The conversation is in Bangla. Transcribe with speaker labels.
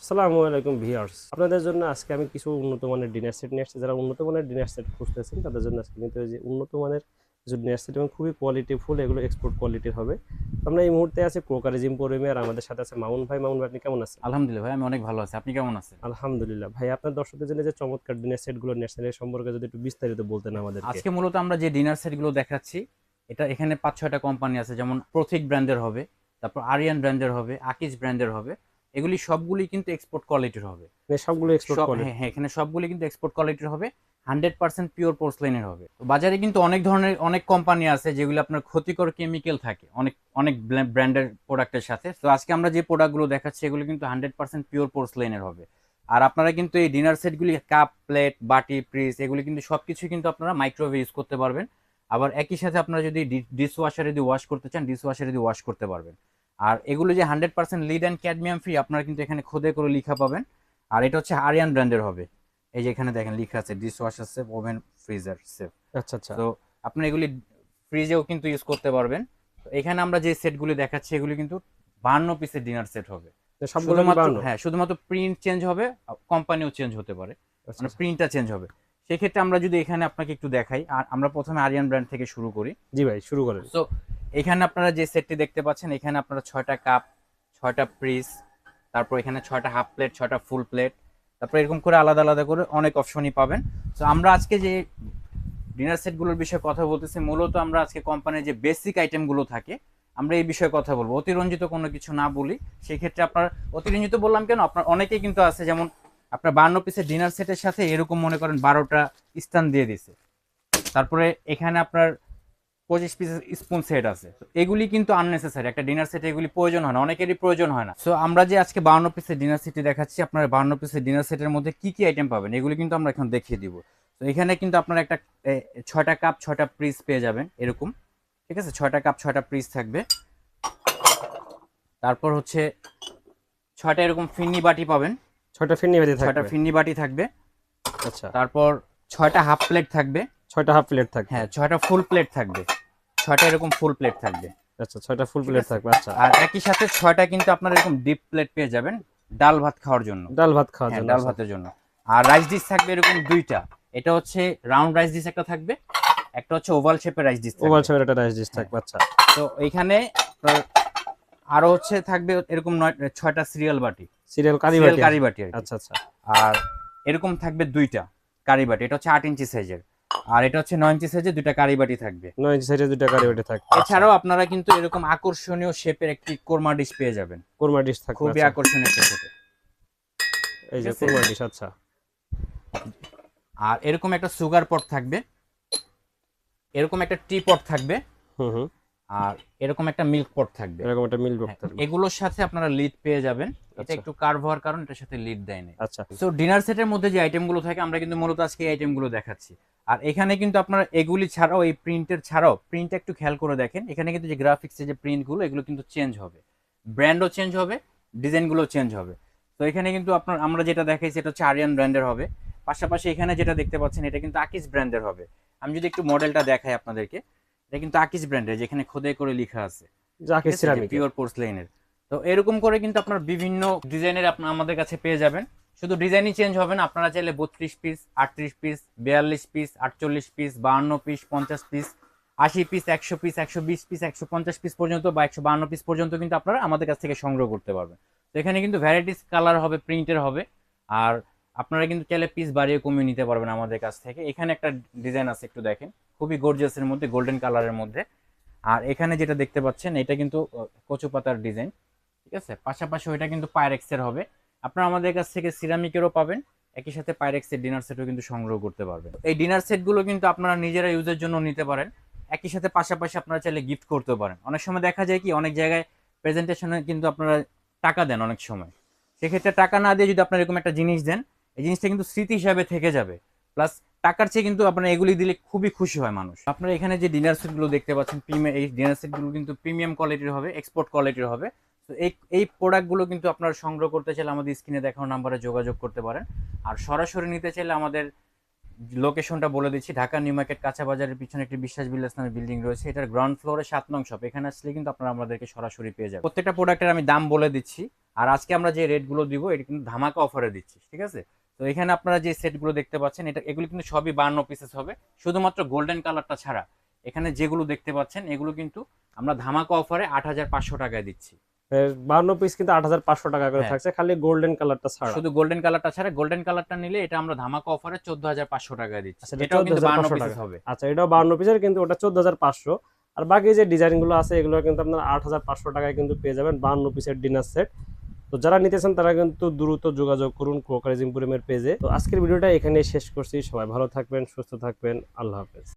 Speaker 1: আসসালামু আলাইকুম ভিউয়ার্স। আপনাদের জন্য আজকে আমি কিছু উন্নত মানের ডিনার সেট নিয়ে আসছি। যারা উন্নত মানের ডিনার সেট খুঁজতেছেন তাদের জন্য আজকে নিতে যে উন্নত মানের কিছু ডিনার সেট এবং খুবই কোয়ালিটি ফুল এগুলো এক্সপোর্ট কোয়ালিটির হবে। আমরা এই মুহূর্তে আছি ক্রোকারিজিম পরিমে আর আমাদের সাথে আছে মামুন ভাই। মামুন ভাই আপনি কেমন আছেন?
Speaker 2: আলহামদুলিল্লাহ ভাই আমি অনেক ভালো আছি। আপনি কেমন আছেন?
Speaker 1: আলহামদুলিল্লাহ ভাই আপনার দর্শকদের জন্য যে চমৎকার ডিনার সেটগুলো নিয়ে আসছেন এর সম্পর্কে যদি একটু বিস্তারিত বলতেন আমাদের
Speaker 2: আজকে মূলত আমরা যে ডিনার সেটগুলো দেখাচ্ছি এটা এখানে পাঁচ ছয়টা কোম্পানি আছে। যেমন প্রথিক ব্র্যান্ডের হবে তারপর আরিয়ান ব্র্যান্ডের হবে আকিজ ব্র্যান্ডের হবে। এগুলি সবগুলি কিন্তু এক্সপোর্ট কোয়ালিটির হবে।
Speaker 1: সবগুলো এক্সপোর্ট
Speaker 2: সব-
Speaker 1: কোয়ালিটি
Speaker 2: হ্যাঁ হ্যাঁ, এখানে সবগুলি কিন্তু এক্সপোর্ট কোয়ালিটির হবে হান্ড্রেড পার্সেন্ট পিওর পোর্সলাইনের হবে। তো বাজারে কিন্তু অনেক ধরনের অনেক কোম্পানি আছে যেগুলো আপনার ক্ষতিকর কেমিক্যাল থাকে অনেক অনেক ব্র্যান্ডের প্রোডাক্টের সাথে। তো আজকে আমরা যে প্রোডাক্টগুলো দেখাচ্ছি এগুলো কিন্তু হান্ড্রেড পার্সেন্ট পিওর পোর্সলাইনের হবে। আর আপনারা কিন্তু এই ডিনার সেটগুলি কাপ প্লেট বাটি ফ্রিজ এগুলি কিন্তু সবকিছু কিন্তু আপনারা মাইক্রোওয়েভ ইউজ করতে পারবেন। আবার একই সাথে আপনারা যদি ডিশ ওয়াশারে যদি ওয়াশ করতে চান ডিশ ওয়াশারে যদি ওয়াশ করতে পারবেন। আর এগুলো যে hundred percent lead and cadmium free আপনারা কিন্তু এখানে খোদে করে লিখা পাবেন। আর এটা হচ্ছে আরিয়ান ব্র্যান্ডের হবে। এই যে এখানে দেখেন লিখা আছে dishwasher safe oven freezer safe
Speaker 1: আচ্ছা আচ্ছা।
Speaker 2: তো আপনি এগুলি ফ্রিজেও কিন্তু ইউজ করতে পারবেন। তো এখানে আমরা যে সেটগুলি দেখাচ্ছি এগুলি কিন্তু বান্ন পিসের ডিনার সেট হবে।
Speaker 1: তো
Speaker 2: শুধুমাত্র হ্যাঁ শুধুমাত্র প্রিন্ট চেঞ্জ হবে কোম্পানিও চেঞ্জ হতে পারে।
Speaker 1: আচ্ছা,
Speaker 2: মানে প্রিন্টটা চেঞ্জ হবে। সেক্ষেত্রে আমরা যদি এখানে আপনাকে একটু দেখাই আর আমরা প্রথমে আরিয়ান ব্র্যান্ড থেকে শুরু করি।
Speaker 1: জি ভাই শুরু করেন।
Speaker 2: সো এখানে আপনারা যে সেটটি দেখতে পাচ্ছেন, এখানে আপনারা ছয়টা কাপ ছয়টা ফ্রিজ তারপর এখানে ছয়টা হাফ প্লেট ছয়টা ফুল প্লেট তারপর এরকম করে আলাদা আলাদা করে অনেক অপশনই পাবেন। তো আমরা আজকে যে ডিনার সেটগুলোর বিষয়ে কথা বলতেছি, মূলত আমরা আজকে কোম্পানির যে বেসিক আইটেমগুলো থাকে, আমরা এই বিষয়ে কথা বলব। অতিরঞ্জিত কোনো কিছু না বলি। সেক্ষেত্রে আপনার, অতিরঞ্জিত বললাম কেন? আপনার অনেকেই কিন্তু আছে, যেমন আপনার বান্ন পিসের ডিনার সেটের সাথে এরকম মনে করেন বারোটা স্থান দিয়ে দিছে তারপরে এখানে আপনার পঁচিশ পিসের স্পুন সেট আছে। তো এগুলি কিন্তু আননেসেসারি একটা ডিনার সেটে এগুলি প্রয়োজন হয় না অনেকেরই প্রয়োজন হয় না। সো আমরা যে আজকে বান্ন পিসের ডিনার সেটটি দেখাচ্ছি আপনার বান্ন পিসের ডিনার সেটের মধ্যে কি কি আইটেম পাবেন এগুলি কিন্তু আমরা এখন দেখিয়ে দিব। তো এখানে কিন্তু আপনার একটা ছয়টা কাপ ছয়টা পিস পেয়ে যাবেন এরকম। ঠিক আছে? ছয়টা কাপ ছয়টা পিস থাকবে। তারপর হচ্ছে ছয়টা এরকম ফিন্নি বাটি পাবেন।
Speaker 1: ছয়টা ফিরনি ভেজে
Speaker 2: ছয়টা ফিন্নি বাটি থাকবে।
Speaker 1: আচ্ছা।
Speaker 2: তারপর ছয়টা হাফ প্লেট থাকবে।
Speaker 1: ছয়টা হাফ প্লেট থাকবে।
Speaker 2: হ্যাঁ ছয়টা ফুল প্লেট থাকবে। ছয়টা এরকম ফুল প্লেট থাকবে।
Speaker 1: আচ্ছা ছয়টা ফুল প্লেট থাকবে আচ্ছা।
Speaker 2: আর একই সাথে ছয়টা কিন্তু আপনার এরকম ডিপ প্লেট পেয়ে যাবেন ডাল ভাত খাওয়ার জন্য।
Speaker 1: ডাল ভাত খাওয়ার
Speaker 2: হ্যাঁ
Speaker 1: জন্য
Speaker 2: ডাল
Speaker 1: আচ্ছা।
Speaker 2: ভাতের জন্য। আর রাইস ডিশ থাকবে এরকম দুইটা। এটা হচ্ছে রাউন্ড রাইস ডিশ একটা থাকবে একটা হচ্ছে ওভাল শেপের রাইস ডিশ
Speaker 1: ওভাল শেপের একটা রাইস ডিশ থাকবে আচ্ছা।
Speaker 2: তো এইখানে আপনার আরও হচ্ছে থাকবে এরকম নয় ছয়টা সিরিয়াল বাটি।
Speaker 1: সিরিয়াল কারি বাটি
Speaker 2: কারি বাটি
Speaker 1: আচ্ছা আচ্ছা।
Speaker 2: আর এরকম থাকবে দুইটা কারি বাটি। এটা হচ্ছে আট ইঞ্চি সাইজের আর এটা হচ্ছে নয় ইঞ্চি সাইজের দুইটা কারি বাটি থাকবে।
Speaker 1: নয় ইঞ্চি সাইজে দুইটা কারি বাটি থাকবে। আচ্ছা।
Speaker 2: এছাড়াও আপনারা কিন্তু এরকম আকর্ষণীয় শেপের একটি কোরমা ডিশ পেয়ে যাবেন।
Speaker 1: কোরমা ডিশ থাকবে
Speaker 2: খুবই
Speaker 1: আচ্ছা।
Speaker 2: আকর্ষণীয় শেপের
Speaker 1: এই যে কোরমা ডিশ আচ্ছা।
Speaker 2: আর এরকম একটা সুগার পট থাকবে। এরকম একটা টি পট থাকবে।
Speaker 1: হুম হুম।
Speaker 2: আর এরকম একটা মিল্ক পট থাকবে।
Speaker 1: এরকম একটা মিল্ক
Speaker 2: হ্যাঁ,
Speaker 1: থাকবে।
Speaker 2: এগুলোর সাথে আপনারা লিড পেয়ে যাবেন। এটা
Speaker 1: আচ্ছা।
Speaker 2: একটু কার্ভ হওয়ার কারণে এটার সাথে লিড দেয় না
Speaker 1: আচ্ছা।
Speaker 2: সো ডিনার সেটের মধ্যে যে আইটেমগুলো থাকে আমরা কিন্তু মূলত আজকে এই আইটেমগুলো দেখাচ্ছি। আর এখানে কিন্তু আপনারা এগুলি ছাড়াও এই প্রিন্টের ছাড়াও প্রিন্টটা একটু খেয়াল করে দেখেন এখানে কিন্তু যে গ্রাফিক্সের যে প্রিন্টগুলো এগুলো কিন্তু চেঞ্জ হবে। ব্র্যান্ডও চেঞ্জ হবে ডিজাইনগুলো চেঞ্জ হবে। তো এখানে কিন্তু আপনার আমরা যেটা দেখাই সেটা হচ্ছে আরিয়ান ব্র্যান্ডের হবে। পাশাপাশি এখানে যেটা দেখতে পাচ্ছেন এটা কিন্তু আকিস ব্র্যান্ডের হবে। আমি যদি একটু মডেলটা দেখাই আপনাদেরকে এটা কিন্তু আকিস ব্র্যান্ডের যেখানে খোদাই করে লেখা আছে। পিওর পোর্সলাইনের তো এরকম করে কিন্তু আপনার বিভিন্ন ডিজাইনের আপনার আমাদের কাছে পেয়ে যাবেন। শুধু ডিজাইনই চেঞ্জ হবে না, আপনারা চাইলে বত্রিশ পিস আটত্রিশ পিস বিয়াল্লিশ পিস আটচল্লিশ পিস বাহান্ন পিস পঞ্চাশ পিস আশি পিস একশো পিস একশো বিশ পিস একশো পঞ্চাশ পিস পর্যন্ত বা একশো বাহান্ন পিস পর্যন্ত কিন্তু আপনারা আমাদের কাছ থেকে সংগ্রহ করতে পারবেন। তো এখানে কিন্তু ভ্যারাইটিস কালার হবে প্রিন্টের হবে, আর আপনারা কিন্তু চাইলে পিস বাড়িয়ে কমিয়ে নিতে পারবেন আমাদের কাছ থেকে। এখানে একটা ডিজাইন আছে, একটু দেখেন। খুবই গর্জিয়াসের মধ্যে গোল্ডেন কালারের মধ্যে। আর এখানে যেটা দেখতে পাচ্ছেন, এটা কিন্তু কচু পাতার ডিজাইন ঠিক আছে? পাশাপাশি ওইটা কিন্তু পায়ের পাইরেক্সের হবে। আপনারা আমাদের কাছ থেকে সিরামিকেরও পাবেন। একই সাথে পাইরেক্সের ডিনার সেটও কিন্তু সংগ্রহ করতে পারবেন। এই ডিনার সেটগুলো কিন্তু আপনারা নিজেরা ইউজের জন্য নিতে পারেন। একই সাথে পাশাপাশি আপনারা চাইলে গিফট করতেও পারেন। অনেক সময় দেখা যায় কি, অনেক জায়গায় প্রেজেন্টেশনে কিন্তু আপনারা টাকা দেন অনেক সময়। সেক্ষেত্রে টাকা না দিয়ে যদি আপনারা এরকম একটা জিনিস দেন, এই জিনিসটা কিন্তু স্মৃতি হিসাবে থেকে যাবে। প্লাস টাকার চেয়ে কিন্তু আপনারা এগুলি দিলে খুবই খুশি হয় মানুষ। আপনারা এখানে যে ডিনার সেটগুলো দেখতে পাচ্ছেন প্রিমিয়াম এই ডিনার সেটগুলো কিন্তু প্রিমিয়াম কোয়ালিটির হবে এক্সপোর্ট কোয়ালিটির হবে। তো এই এই প্রোডাক্টগুলো কিন্তু আপনারা সংগ্রহ করতে চাইলে আমাদের স্ক্রিনে দেখানো নাম্বারে যোগাযোগ করতে পারেন। আর সরাসরি নিতে চাইলে আমাদের লোকেশনটা বলে দিচ্ছি, ঢাকা নিউ মার্কেট কাঁচা বাজারের পিছনে একটি বিশ্বাস বিল্ডার্স নামে বিল্ডিং রয়েছে। এটার গ্রাউন্ড ফ্লোরে সাত নং শপ এখানে আসলে কিন্তু আপনারা আমাদেরকে সরাসরি পেয়ে যাবেন। প্রত্যেকটা প্রোডাক্টের আমি দাম বলে দিচ্ছি, আর আজকে আমরা যে রেটগুলো দিব, এটা কিন্তু ধামাকা অফারে দিচ্ছি, ঠিক আছে? তো এখানে আপনারা যে সেটগুলো দেখতে পাচ্ছেন, এটা, এগুলো কিন্তু সবই বান্ন পিসেস হবে, শুধুমাত্র গোল্ডেন কালারটা ছাড়া। এখানে যেগুলো দেখতে পাচ্ছেন, এগুলো কিন্তু আমরা ধামাকা অফারে আট হাজার পাঁচশো টাকায় দিচ্ছি।
Speaker 1: বান্ন পিস কিন্তু আট হাজার পাঁচশো টাকা করে
Speaker 2: হ্যাঁ।
Speaker 1: থাকছে খালি গোল্ডেন কালারটা ছাড়া।
Speaker 2: শুধু গোল্ডেন কালারটা ছাড়া গোল্ডেন কালারটা নিলে এটা আমরা ধামাকা অফারে চোদ্দ হাজার পাঁচশো টাকায় দিচ্ছি।
Speaker 1: আচ্ছা,
Speaker 2: এটাও কিন্তু বান্ন
Speaker 1: 14,500
Speaker 2: পিসেস
Speaker 1: টাকা।
Speaker 2: হবে।
Speaker 1: আচ্ছা এটাও বান্ন পিসের কিন্তু ওটা চোদ্দ হাজার পাঁচশো। আর বাকি যে ডিজাইনগুলো আছে এগুলো কিন্তু আপনার আট হাজার পাঁচশো টাকায় কিন্তু পেয়ে যাবেন বান্ন পিসের ডিনার সেট তো যারা নিতেছেন তারা কিন্তু দ্রুত যোগাযোগ করুন ক্রোকারিজ ইম্পোরিয়ামের পেজে তো আজকের ভিডিওটা এখানেই শেষ করছি। সবাই ভালো থাকবেন সুস্থ থাকবেন। আল্লাহ হাফেজ।